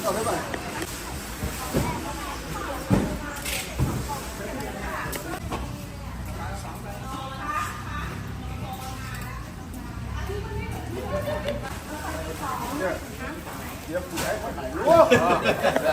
เนี่ยให้เบาหน่อยเนี่ยให้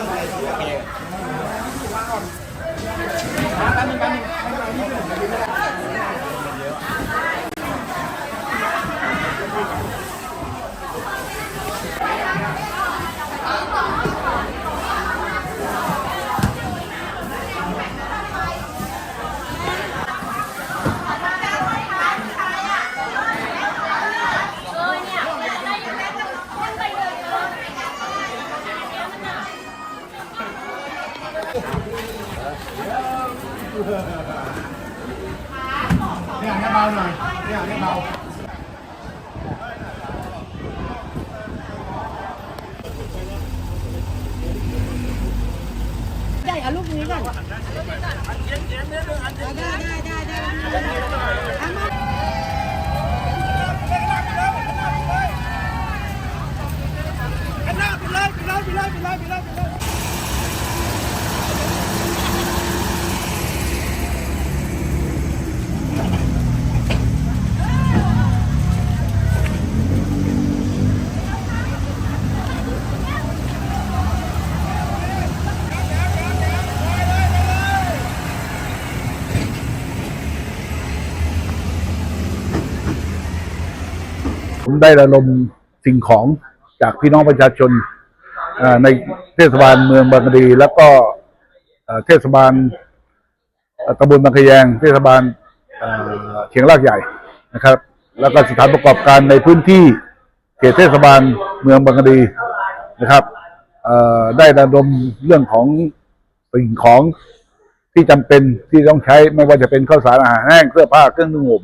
เบาได้เอาลูกนี้ก่อนได้ได้ได้ได้เอามา ผมได้ระดมสิ่งของจากพี่น้องประชาชนในเทศบาลเมืองบางกะดีแล้วก็เทศบาลตำบลบางขยง เทศบาลเชียงรากใหญ่นะครับ แล้วก็สถานประกอบการในพื้นที่เขตเทศบาลเมืองบางกะดีนะครับได้ระดมเรื่องของสิ่งของที่จำเป็นที่ต้องใช้ไม่ว่าจะเป็นข้าวสารอาหารแห้งเสื้อผ้าเครื่องนุ่งห่ม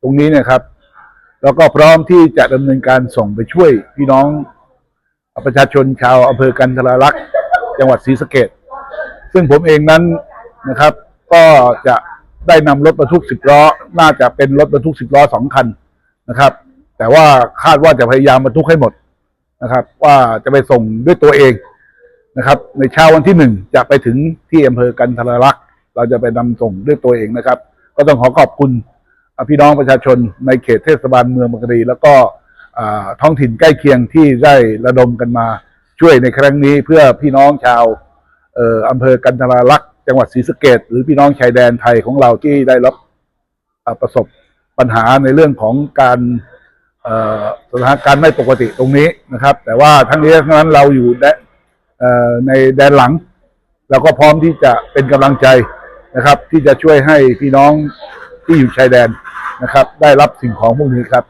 ตรงนี้เนะครับ แล้วก็พร้อมที่จะดำเนินการส่งไปช่วยพี่น้องประชาชนชาวอำเภอกันทรลักษณ์จังหวัดศรีสะเกดซึ่งผมเองนั้นนะครับ ก็จะได้นำรถบรรทุกสิบล้อ น่าจะเป็นรถบรรทุกสิบล้อสองคันนะครับ แต่ว่าคาดว่าจะพยายามบรรทุกให้หมดนะครับ ว่าจะไปส่งด้วยตัวเองนะครับ ในเช้าวันที่หนึ่งจะไปถึงที่อำเภอกันทรลักษณ์เราจะไปนำส่งด้วยตัวเองนะครับ ก็ต้องขอขอบคุณ พี่น้องประชาชนในเขตเทศบาลเมืองบางกะดีแล้วก็ท้องถิ่นใกล้เคียงที่ได้ระดมกันมาช่วยในครั้งนี้เพื่อพี่น้องชาวอำเภอกันทราลักษ์จังหวัดศรีสะเกดหรือพี่น้องชายแดนไทยของเราที่ได้รับประสบปัญหาในเรื่องของการสถานการณ์ไม่ปกติตรงนี้นะครับ แต่ว่าทั้งนี้ทั้งนั้นเราอยู่ในแดนหลัง เราก็พร้อมที่จะเป็นกำลังใจนะครับ ที่จะช่วยให้พี่น้องที่อยู่ชายแดน นะครับ ได้รับสิ่งของพวกนี้ครับ